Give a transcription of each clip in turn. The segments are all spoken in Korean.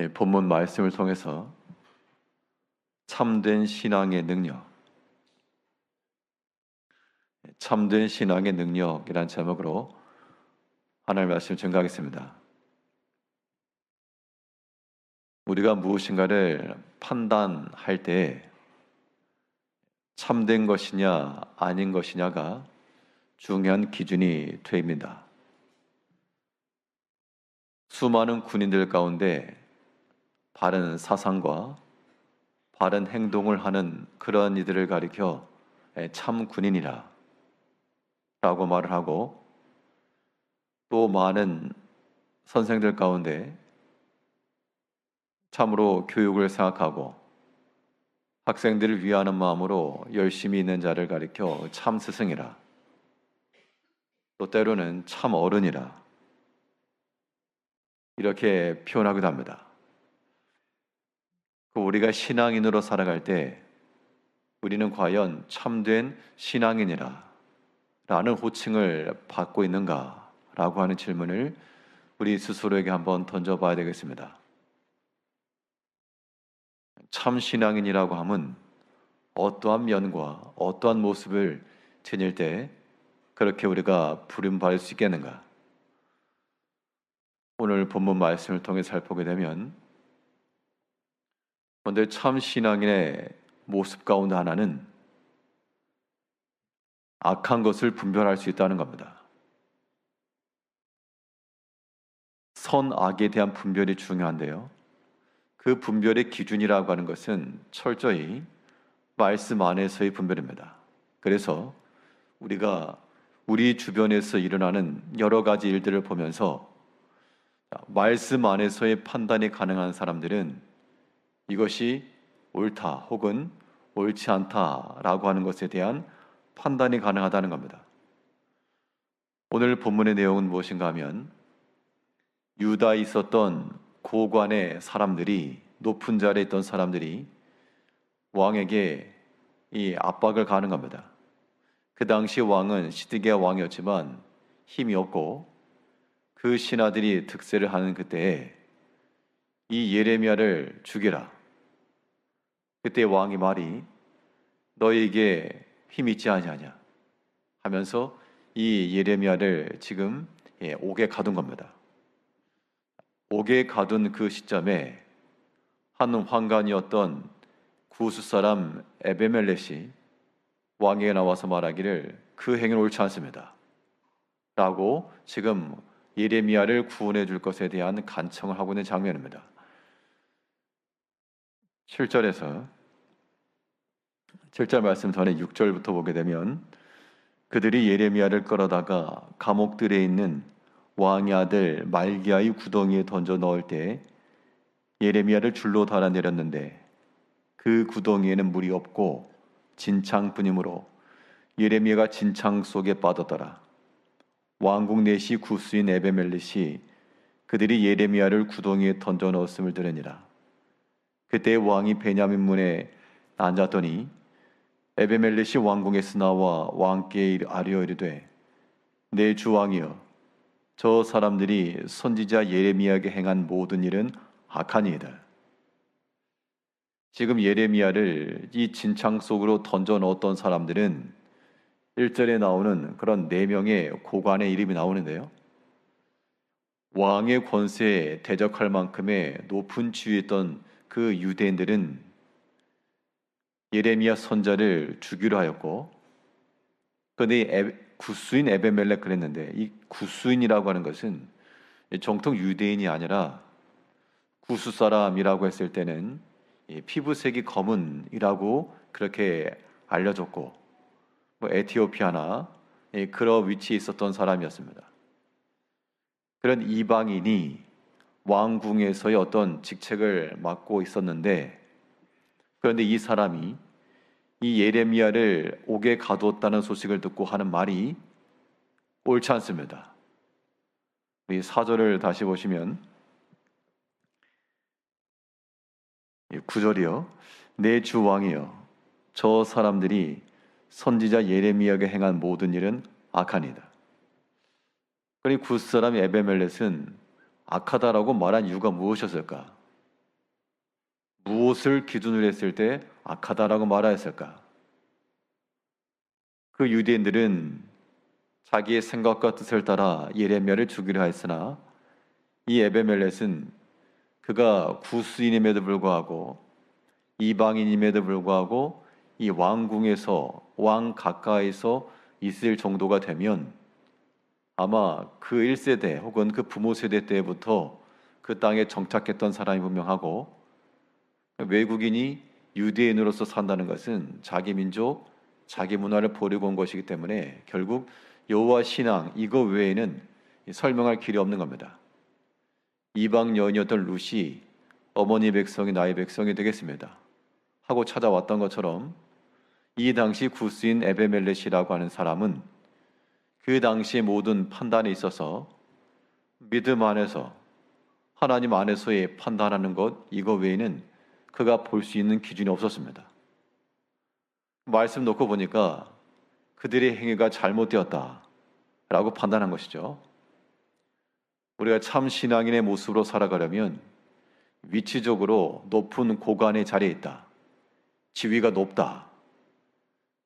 예, 본문 말씀을 통해서 참된 신앙의 능력, 예, 참된 신앙의 능력이란 제목으로 하나님 말씀 증가하겠습니다. 우리가 무엇인가를 판단할 때 참된 것이냐 아닌 것이냐가 중요한 기준이 됩니다. 수많은 군인들 가운데 바른 사상과 바른 행동을 하는 그런 이들을 가리켜 참 군인이라 라고 말을 하고 또 많은 선생들 가운데 참으로 교육을 생각하고 학생들을 위하는 마음으로 열심히 있는 자를 가리켜 참 스승이라 또 때로는 참 어른이라 이렇게 표현하기도 합니다. 그 우리가 신앙인으로 살아갈 때 우리는 과연 참된 신앙인이라 라는 호칭을 받고 있는가 라고 하는 질문을 우리 스스로에게 한번 던져봐야 되겠습니다. 참 신앙인이라고 함은 어떠한 면과 어떠한 모습을 지닐 때 그렇게 우리가 부름받을 수 있겠는가? 오늘 본문 말씀을 통해 살펴보게 되면 먼저 참 신앙인의 모습 가운데 하나는 악한 것을 분별할 수 있다는 겁니다. 선악에 대한 분별이 중요한데요. 그 분별의 기준이라고 하는 것은 철저히 말씀 안에서의 분별입니다. 그래서 우리가 우리 주변에서 일어나는 여러 가지 일들을 보면서 말씀 안에서의 판단이 가능한 사람들은 이것이 옳다 혹은 옳지 않다라고 하는 것에 대한 판단이 가능하다는 겁니다. 오늘 본문의 내용은 무엇인가 하면 유다에 있었던 고관의 사람들이 높은 자리에 있던 사람들이 왕에게 이 압박을 가는 겁니다. 그 당시 왕은 시드기야 왕이었지만 힘이 없고 그 신하들이 득세를 하는 그때에 이 예레미야를 죽여라. 그때 왕이 말이 너에게 힘 있지 아니하냐 하면서 이 예레미야를 지금 예, 옥에 가둔 겁니다. 옥에 가둔 그 시점에 한 황관이었던 구수 사람 에베멜렛이 왕에게 나와서 말하기를 그 행위는 옳지 않습니다. 라고 지금 예레미야를 구원해 줄 것에 대한 간청을 하고 있는 장면입니다. 7절에서 7절 말씀 전에 6절부터 보게 되면 그들이 예레미야를 끌어다가 감옥들에 있는 왕의 아들 말기야의 구덩이에 던져 넣을 때 예레미야를 줄로 달아 내렸는데 그 구덩이에는 물이 없고 진창뿐이므로 예레미야가 진창 속에 빠졌더라. 왕국 내시 구스인 에베멜릿이 그들이 예레미야를 구덩이에 던져 넣었음을 들으니라. 그때 왕이 베냐민 문에 앉았더니 에베멜릿이 왕궁에서 나와 왕께 아뢰어 이르되 내 주왕이여 저 사람들이 선지자 예레미야에게 행한 모든 일은 악하니이다. 지금 예레미야를 이 진창 속으로 던져 넣었던 사람들은 1절에 나오는 그런 네 명의 고관의 이름이 나오는데요. 왕의 권세에 대적할 만큼의 높은 지위에 있던 그 유대인들은 예레미야 선자를 죽이려 하였고 그런데 구수인 에베멜렉 그랬는데 이 구수인이라고 하는 것은 정통 유대인이 아니라 구수 사람이라고 했을 때는 피부색이 검은이라고 그렇게 알려졌고 뭐 에티오피아나 그런 위치에 있었던 사람이었습니다. 그런 이방인이 왕궁에서의 어떤 직책을 맡고 있었는데 그런데 이 사람이 이 예레미야를 옥에 가두었다는 소식을 듣고 하는 말이 옳지 않습니다. 이 사절을 다시 보시면 구절이요. 내 주 왕이여 저 사람들이 선지자 예레미야에게 행한 모든 일은 악하니다. 그러니 굿사람 에베멜렛은 악하다라고 말한 이유가 무엇이었을까? 무엇을 기준으로 했을 때 악하다라고 말하였을까? 그 유대인들은 자기의 생각과 뜻을 따라 예레미야를 죽이려 하였으나 이 에베멜렛은 그가 구스인임에도 불구하고 이방인임에도 불구하고 이 왕궁에서 왕 가까이서 있을 정도가 되면 아마 그 1세대 혹은 그 부모 세대 때부터 그 땅에 정착했던 사람이 분명하고 외국인이 유대인으로서 산다는 것은 자기 민족, 자기 문화를 버리고 온 것이기 때문에 결국 여호와 신앙 이거 외에는 설명할 길이 없는 겁니다. 이방 여인이었던 룻이 어머니 백성이 나의 백성이 되겠습니다. 하고 찾아왔던 것처럼 이 당시 구스인 에베멜렛이라고 하는 사람은 그 당시의 모든 판단에 있어서 믿음 안에서 하나님 안에서의 판단하는 것 이거 외에는 그가 볼 수 있는 기준이 없었습니다. 말씀 놓고 보니까 그들의 행위가 잘못되었다라고 판단한 것이죠. 우리가 참 신앙인의 모습으로 살아가려면 위치적으로 높은 고관의 자리에 있다. 지위가 높다.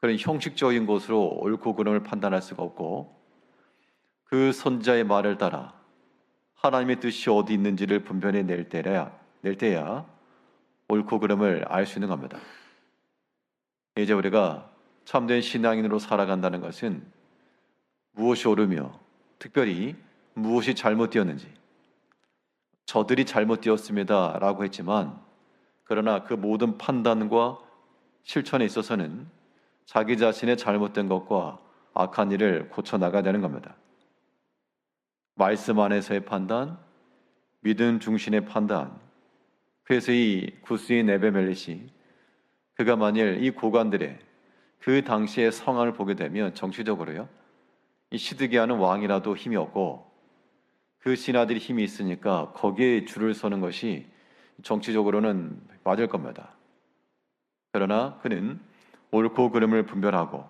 그런 형식적인 것으로 옳고 그름을 판단할 수가 없고 그 선자의 말을 따라 하나님의 뜻이 어디 있는지를 분별해 낼 때야 낼 때야 옳고 그름을 알 수 있는 겁니다. 이제 우리가 참된 신앙인으로 살아간다는 것은 무엇이 옳으며 특별히 무엇이 잘못되었는지 저들이 잘못되었습니다라고 했지만 그러나 그 모든 판단과 실천에 있어서는 자기 자신의 잘못된 것과 악한 일을 고쳐 나가야 되는 겁니다. 말씀 안에서의 판단, 믿음 중심의 판단. 그래서 이 구스인 에베멜릿이 그가 만일 이 고관들의 그 당시의 성황을 보게 되면 정치적으로요. 이 시드기야는 왕이라도 힘이 없고 그 신하들이 힘이 있으니까 거기에 줄을 서는 것이 정치적으로는 맞을 겁니다. 그러나 그는 옳고 그름을 분별하고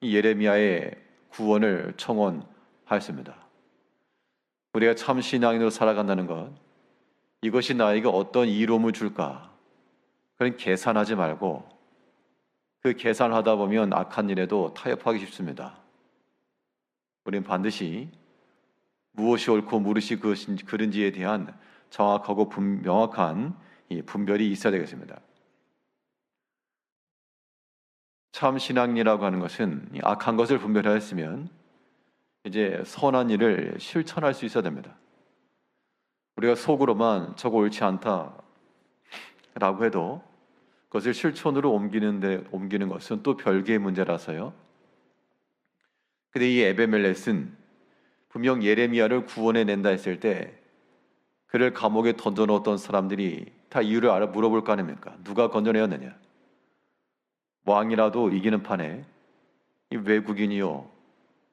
이 예레미야의 구원을 청원하였습니다. 우리가 참 신앙인으로 살아간다는 것, 이것이 나에게 어떤 이로움을 줄까? 그런 계산하지 말고 그 계산하다 보면 악한 일에도 타협하기 쉽습니다. 우리는 반드시 무엇이 옳고 무엇이 그른지에 대한 정확하고 분, 명확한 분별이 있어야 되겠습니다. 참 신앙이라고 하는 것은 악한 것을 분별하였으면 이제 선한 일을 실천할 수 있어야 됩니다. 우리가 속으로만 저거 옳지 않다라고 해도 그것을 실천으로 옮기는데 옮기는 것은 또 별개의 문제라서요. 근데 이 에베멜렛은 분명 예레미야를 구원해 낸다 했을 때 그를 감옥에 던져 놓았던 사람들이 다 이유를 알아 물어볼 거 아닙니까? 누가 건져내었느냐? 왕이라도 이기는 판에 이 외국인이요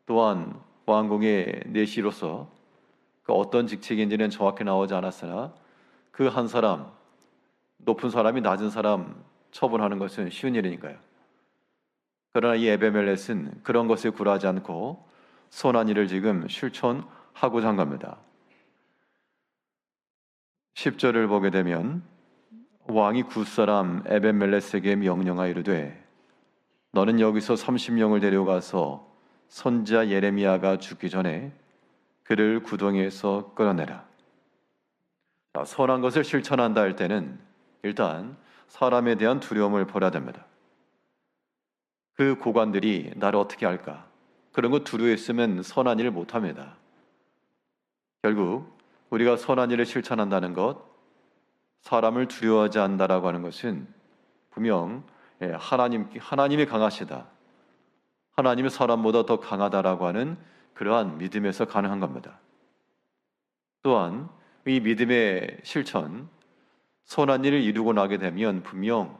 또한 왕궁의 내시로서 그 어떤 직책인지는 정확히 나오지 않았으나 그 한 사람 높은 사람이 낮은 사람 처분하는 것은 쉬운 일이니까요. 그러나 이 에베멜렛은 그런 것에 굴하지 않고 선한 일을 지금 실천하고자 한 겁니다. 10절을 보게 되면 왕이 굿사람 에벤멜레스에게 명령하 이르되 너는 여기서 30명을 데려가서 선자 예레미야가 죽기 전에 그를 구덩이에서 끌어내라. 선한 것을 실천한다 할 때는 일단 사람에 대한 두려움을 버려야 됩니다. 그 고관들이 나를 어떻게 할까? 그런 거 두려워했으면 선한 일을 못 합니다. 결국 우리가 선한 일을 실천한다는 것, 사람을 두려워하지 않는다라고 하는 것은 분명 예, 하나님 하나님이 강하시다. 하나님이 사람보다 더 강하다라고 하는 그러한 믿음에서 가능한 겁니다. 또한 이 믿음의 실천, 선한 일을 이루고 나게 되면 분명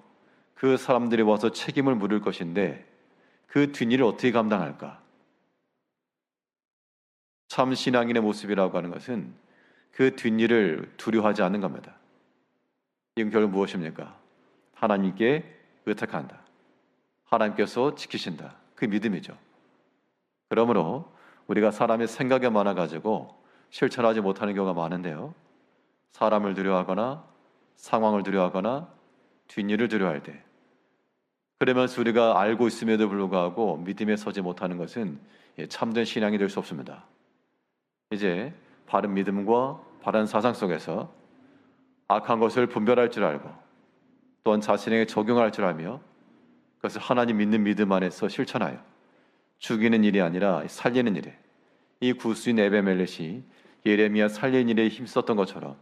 그 사람들이 와서 책임을 물을 것인데 그 뒷일을 어떻게 감당할까? 참 신앙인의 모습이라고 하는 것은 그 뒷일을 두려워하지 않는 겁니다. 이건 결국 무엇입니까? 하나님께 의탁한다. 하나님께서 지키신다. 그 믿음이죠. 그러므로 우리가 사람의 생각에 많아 가지고 실천하지 못하는 경우가 많은데요. 사람을 두려워하거나 상황을 두려워하거나 뒷일을 두려워할 때 그러면서 우리가 알고 있음에도 불구하고 믿음에 서지 못하는 것은 예, 참된 신앙이 될 수 없습니다. 이제 바른 믿음과 바른 사상 속에서 악한 것을 분별할 줄 알고 또한 자신에게 적용할 줄 알며 그것을 하나님 믿는 믿음 안에서 실천하여 죽이는 일이 아니라 살리는 일에 이 구수인 에베멜렛이 예레미야 살리는 일에 힘썼던 것처럼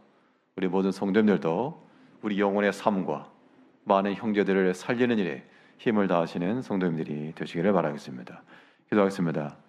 우리 모든 성도님들도 우리 영혼의 삶과 많은 형제들을 살리는 일에 힘을 다하시는 성도님들이 되시기를 바라겠습니다. 기도하겠습니다.